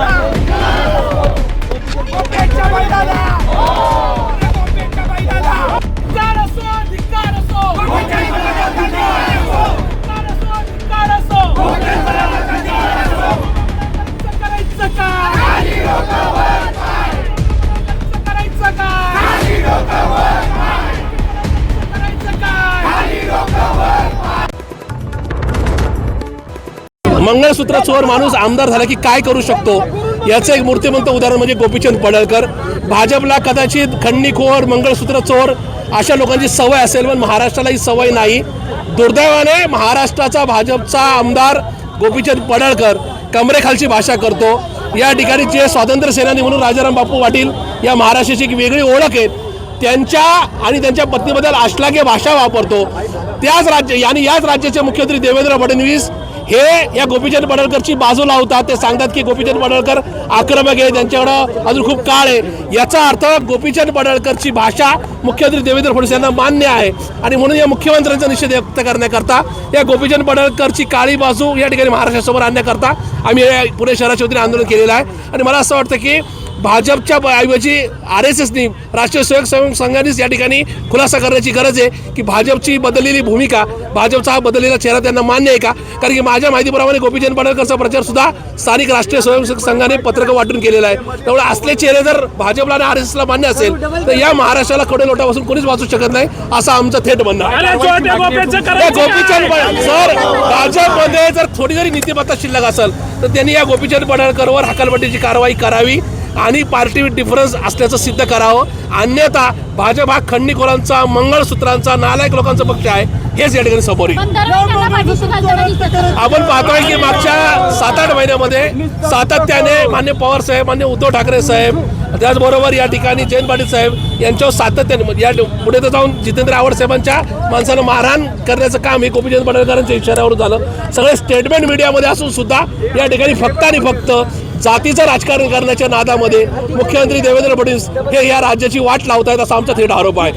आहे. मंगळसूत्र चोर माणूस आमदार झाला की काय करू शकतो? याचं एक मूर्तिमंत उदाहरण म्हणजे गोपीचंद पडळकर. भाजपला कदाचित खंडणीखोर मंगळसूत्र चोर अशा लोकांची सवय असेल पण महाराष्ट्राला ही सवय नाही. दुर्दैवाने महाराष्ट्राचा भाजपचा आमदार गोपीचंद पडळकर कमरेखालची भाषा करतो. या ठिकाणी जे स्वातंत्र्य सेनानी म्हणून राजाराम बापू पाटील या महाराष्ट्राची एक वेगळी ओळख आहे त्यांच्या आणि त्यांच्या पत्नीबद्दल आश्लाघ्य भाषा वापरतो. त्याच राज्य आणि याच राज्याचे मुख्यमंत्री देवेंद्र फडणवीस हे या गोपीचंद पडळकरची बाजू लावतात. ते सांगतात की गोपीचंद पडळकर आक्रमक आहे त्यांच्याकडं अजून खूप काळ आहे. याचा अर्थ गोपीचंद पडळकरची भाषा मुख्यमंत्री देवेंद्र फडणवीस यांना मान्य आहे. आणि म्हणून या मुख्यमंत्र्यांचा निषेध व्यक्त करण्याकरता या गोपीचंद पडळकरची काळी बाजू या ठिकाणी महाराष्ट्रासमोर आणण्याकरता आम्ही हे पुणे शहराच्या वतीने आंदोलन केलेलं आहे. आणि मला असं वाटतं की भाजपच्या ऐवजी आर एस एसनी राष्ट्रीय स्वयंसेवक संघानेच या ठिकाणी खुलासा करण्याची गरज आहे की भाजपची बदललेली भूमिका भाजपचा हा बदललेला चेहरा त्यांना मान्य आहे का? कारण की माझ्या माहितीप्रमाणे गोपीचंद पडळकरचा प्रचार सुद्धा स्थानिक राष्ट्रीय स्वयंसेवक संघाने पत्रकं वाटून केलेला आहे. त्यामुळे असले चेहरे जर भाजपला आणि आर एस एसला मान्य असेल तर या महाराष्ट्राला कडे लोटापासून कोणीच वाचू शकत नाही असं आमचं थेट म्हणणं आहे. गोपीचंद सर भाजपमध्ये जर थोडी जरी नीतिमत्ता शिल्लक असेल तर त्यांनी या गोपीचंद पडळकरवर हकालपट्टीची कारवाई करावी आणि पार्टी डिफरन्स असल्याचं सिद्ध करावं. अन्यथा भाजप हा खंडणीखोरांचा मंगळसूत्रांचा नालायक लोकांचा पक्ष आहे हेच या ठिकाणी समोर येईल. आपण पाहतोय की मागच्या सात आठ महिन्यामध्ये सातत्याने मान्य पवार साहेब मान्य उद्धव ठाकरे साहेब त्याचबरोबर या ठिकाणी जयंत पाटील साहेब यांच्यावर सातत्याने म्हणजे या पुढे तर जाऊन जितेंद्र आव्हाड साहेबांच्या माणसानं मारहाण करण्याचं काम हे गोपीचंद पडळकरांच्या इशाऱ्यावरून झालं. सगळे स्टेटमेंट मीडियामध्ये असून सुद्धा या ठिकाणी फक्त आणि फक्त जातीचं राजकारण करण्याच्या नादामध्ये मुख्यमंत्री देवेंद्र फडणवीस हे या राज्याची वाट लावत आहेत असा आमचा थेट आरोप आहे.